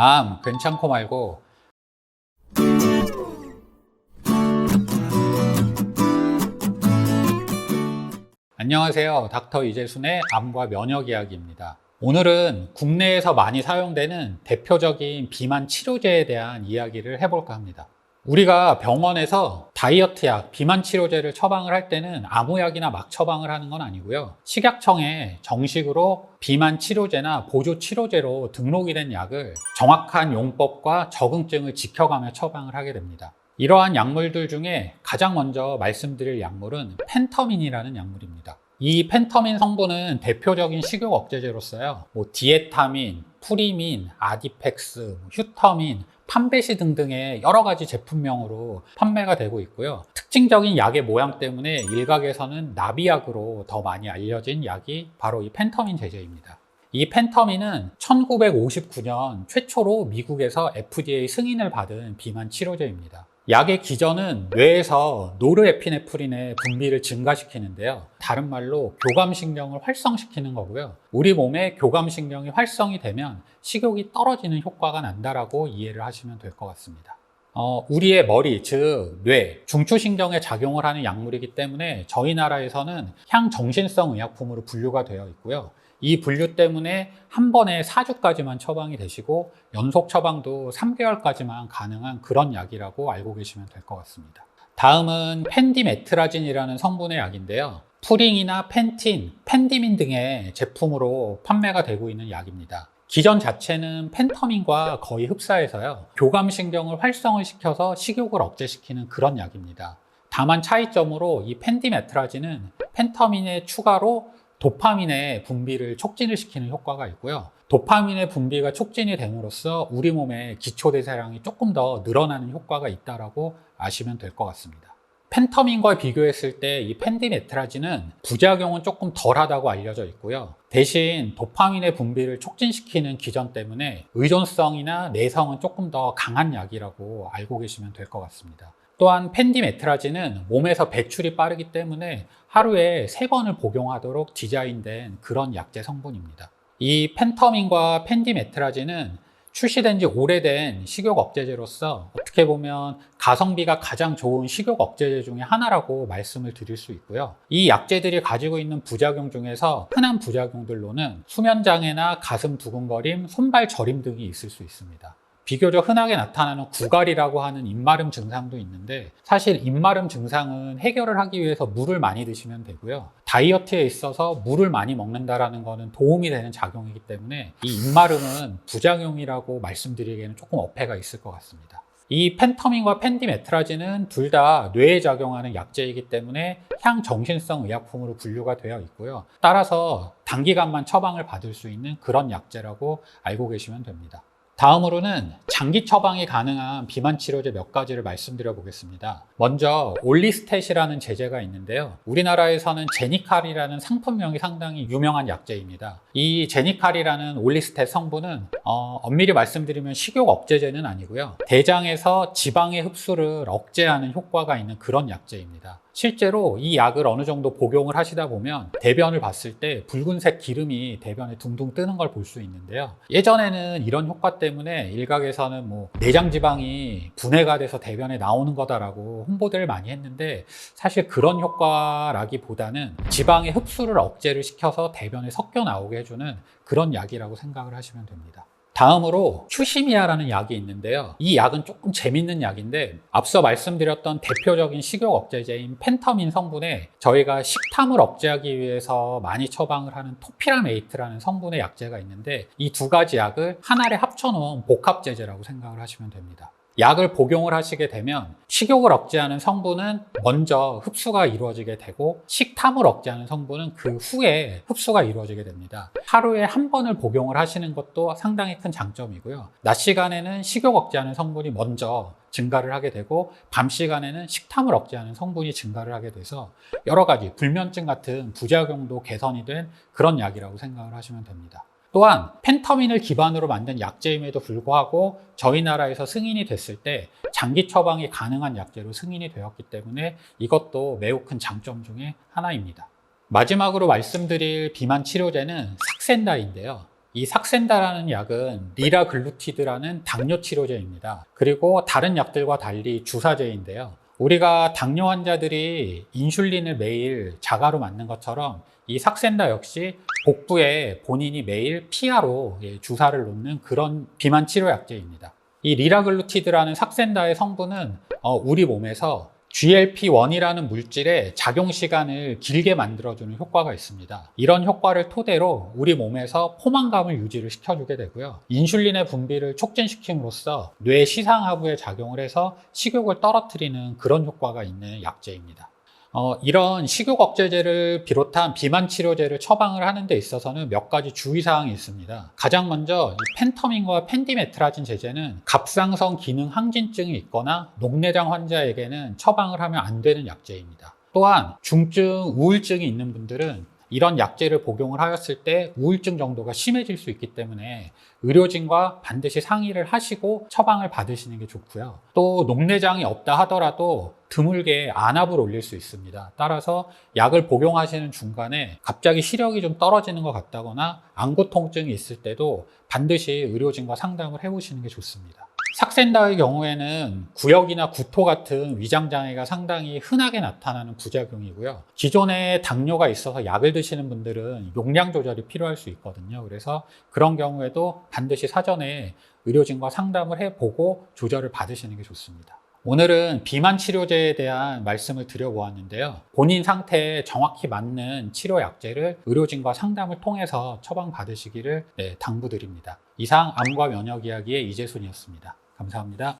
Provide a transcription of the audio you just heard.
암 괜찮고 말고 안녕하세요. 닥터 이재순의 암과 면역 이야기입니다. 오늘은 국내에서 많이 사용되는 대표적인 비만 치료제에 대한 이야기를 해볼까 합니다. 우리가 병원에서 다이어트 약, 비만 치료제를 처방을 할 때는 아무 약이나 막 처방을 하는 건 아니고요. 식약청에 정식으로 비만 치료제나 보조 치료제로 등록이 된 약을 정확한 용법과 적응증을 지켜가며 처방을 하게 됩니다. 이러한 약물들 중에 가장 먼저 말씀드릴 약물은 펜터민이라는 약물입니다. 이 펜터민 성분은 대표적인 식욕 억제제로서요. 뭐 디에타민, 프리민, 아디펙스, 뭐 휴터민, 판베시 등등의 여러 가지 제품명으로 판매가 되고 있고요. 특징적인 약의 모양 때문에 일각에서는 나비약으로 더 많이 알려진 약이 바로 이 펜터민 제제입니다. 이 펜터민은 1959년 최초로 미국에서 FDA 승인을 받은 비만 치료제입니다. 약의 기전은 뇌에서 노르에피네프린의 분비를 증가시키는데요. 다른 말로 교감신경을 활성시키는 거고요. 우리 몸에 교감신경이 활성이 되면 식욕이 떨어지는 효과가 난다라고 이해를 하시면 될 것 같습니다. 어, 우리의 머리, 즉, 뇌, 중추신경에 작용을 하는 약물이기 때문에 저희 나라에서는 향정신성 의약품으로 분류가 되어 있고요. 이 분류 때문에 한 번에 4주까지만 처방이 되시고 연속 처방도 3개월까지만 가능한 그런 약이라고 알고 계시면 될 것 같습니다. 다음은 펜디메트라진이라는 성분의 약인데요. 푸링이나 펜틴, 펜디민 등의 제품으로 판매가 되고 있는 약입니다. 기전 자체는 펜터민과 거의 흡사해서요. 교감신경을 활성을 시켜서 식욕을 억제시키는 그런 약입니다. 다만 차이점으로 이 펜디메트라진은 펜터민의 추가로 도파민의 분비를 촉진을 시키는 효과가 있고요. 도파민의 분비가 촉진이 됨으로써 우리 몸의 기초대사량이 조금 더 늘어나는 효과가 있다라고 아시면 될 것 같습니다. 펜터민과 비교했을 때 이 펜디메트라진은 부작용은 조금 덜하다고 알려져 있고요. 대신 도파민의 분비를 촉진시키는 기전 때문에 의존성이나 내성은 조금 더 강한 약이라고 알고 계시면 될 것 같습니다. 또한 펜디메트라진은 몸에서 배출이 빠르기 때문에 하루에 세번을 복용하도록 디자인된 그런 약제 성분입니다. 이 펜터민과 펜디메트라진은 출시된 지 오래된 식욕 억제제로서 어떻게 보면 가성비가 가장 좋은 식욕 억제제 중에 하나라고 말씀을 드릴 수 있고요. 이 약제들이 가지고 있는 부작용 중에서 흔한 부작용들로는 수면 장애나 가슴 두근거림, 손발 저림 등이 있을 수 있습니다. 비교적 흔하게 나타나는 구갈이라고 하는 입마름 증상도 있는데 사실 입마름 증상은 해결을 하기 위해서 물을 많이 드시면 되고요. 다이어트에 있어서 물을 많이 먹는다라는 것은 도움이 되는 작용이기 때문에 이 입마름은 부작용이라고 말씀드리기에는 조금 어폐가 있을 것 같습니다. 이 펜터민과 펜디메트라진은 둘 다 뇌에 작용하는 약제이기 때문에 향정신성 의약품으로 분류가 되어 있고요. 따라서 단기간만 처방을 받을 수 있는 그런 약제라고 알고 계시면 됩니다. 다음으로는 장기 처방이 가능한 비만 치료제 몇 가지를 말씀드려 보겠습니다. 먼저 올리스탯이라는 제제가 있는데요. 우리나라에서는 제니칼이라는 상품명이 상당히 유명한 약제입니다. 이 제니칼이라는 올리스탯 성분은 어, 엄밀히 말씀드리면 식욕 억제제는 아니고요. 대장에서 지방의 흡수를 억제하는 효과가 있는 그런 약제입니다. 실제로 이 약을 어느 정도 복용을 하시다 보면 대변을 봤을 때 붉은색 기름이 대변에 둥둥 뜨는 걸 볼 수 있는데요. 예전에는 이런 효과 때문에 일각에서는 뭐 내장 지방이 분해가 돼서 대변에 나오는 거다라고 홍보들을 많이 했는데 사실 그런 효과라기보다는 지방의 흡수를 억제를 시켜서 대변에 섞여 나오게 해주는 그런 약이라고 생각을 하시면 됩니다. 다음으로 큐시미아라는 약이 있는데요. 이 약은 조금 재밌는 약인데 앞서 말씀드렸던 대표적인 식욕 억제제인 펜터민 성분에 저희가 식탐을 억제하기 위해서 많이 처방을 하는 토피라메이트라는 성분의 약제가 있는데 이 두 가지 약을 한 알에 합쳐놓은 복합제제라고 생각을 하시면 됩니다. 약을 복용을 하시게 되면 식욕을 억제하는 성분은 먼저 흡수가 이루어지게 되고 식탐을 억제하는 성분은 그 후에 흡수가 이루어지게 됩니다. 하루에 한 번을 복용을 하시는 것도 상당히 큰 장점이고요. 낮 시간에는 식욕 억제하는 성분이 먼저 증가를 하게 되고 밤 시간에는 식탐을 억제하는 성분이 증가를 하게 돼서 여러 가지 불면증 같은 부작용도 개선이 된 그런 약이라고 생각을 하시면 됩니다. 또한 펜터민을 기반으로 만든 약제임에도 불구하고 저희 나라에서 승인이 됐을 때 장기 처방이 가능한 약제로 승인이 되었기 때문에 이것도 매우 큰 장점 중에 하나입니다. 마지막으로 말씀드릴 비만 치료제는 삭센다인데요. 이 삭센다라는 약은 리라글루티드라는 당뇨 치료제입니다. 그리고 다른 약들과 달리 주사제인데요. 우리가 당뇨 환자들이 인슐린을 매일 자가로 맞는 것처럼 이 삭센다 역시 복부에 본인이 매일 피하로 예, 주사를 놓는 그런 비만 치료 약제입니다. 이 리라글루티드라는 삭센다의 성분은 어, 우리 몸에서 GLP-1이라는 물질의 작용 시간을 길게 만들어주는 효과가 있습니다. 이런 효과를 토대로 우리 몸에서 포만감을 유지를 시켜주게 되고요. 인슐린의 분비를 촉진시킴으로써 뇌 시상하부에 작용을 해서 식욕을 떨어뜨리는 그런 효과가 있는 약제입니다. 어, 이런 식욕 억제제를 비롯한 비만 치료제를 처방을 하는 데 있어서는 몇 가지 주의사항이 있습니다. 가장 먼저 이 펜터민과 펜디메트라진 제제는 갑상선 기능 항진증이 있거나 녹내장 환자에게는 처방을 하면 안 되는 약제입니다. 또한 중증 우울증이 있는 분들은 이런 약제를 복용을 하였을 때 우울증 정도가 심해질 수 있기 때문에 의료진과 반드시 상의를 하시고 처방을 받으시는 게 좋고요. 또 녹내장이 없다 하더라도 드물게 안압을 올릴 수 있습니다. 따라서 약을 복용하시는 중간에 갑자기 시력이 좀 떨어지는 것 같다거나 안구 통증이 있을 때도 반드시 의료진과 상담을 해보시는 게 좋습니다. 삭센다의 경우에는 구역이나 구토 같은 위장 장애가 상당히 흔하게 나타나는 부작용이고요. 기존에 당뇨가 있어서 약을 드시는 분들은 용량 조절이 필요할 수 있거든요. 그래서 그런 경우에도 반드시 사전에 의료진과 상담을 해보고 조절을 받으시는 게 좋습니다. 오늘은 비만 치료제에 대한 말씀을 드려보았는데요. 본인 상태에 정확히 맞는 치료 약제를 의료진과 상담을 통해서 처방받으시기를 네, 당부드립니다. 이상 암과 면역 이야기의 이재순이었습니다. 감사합니다.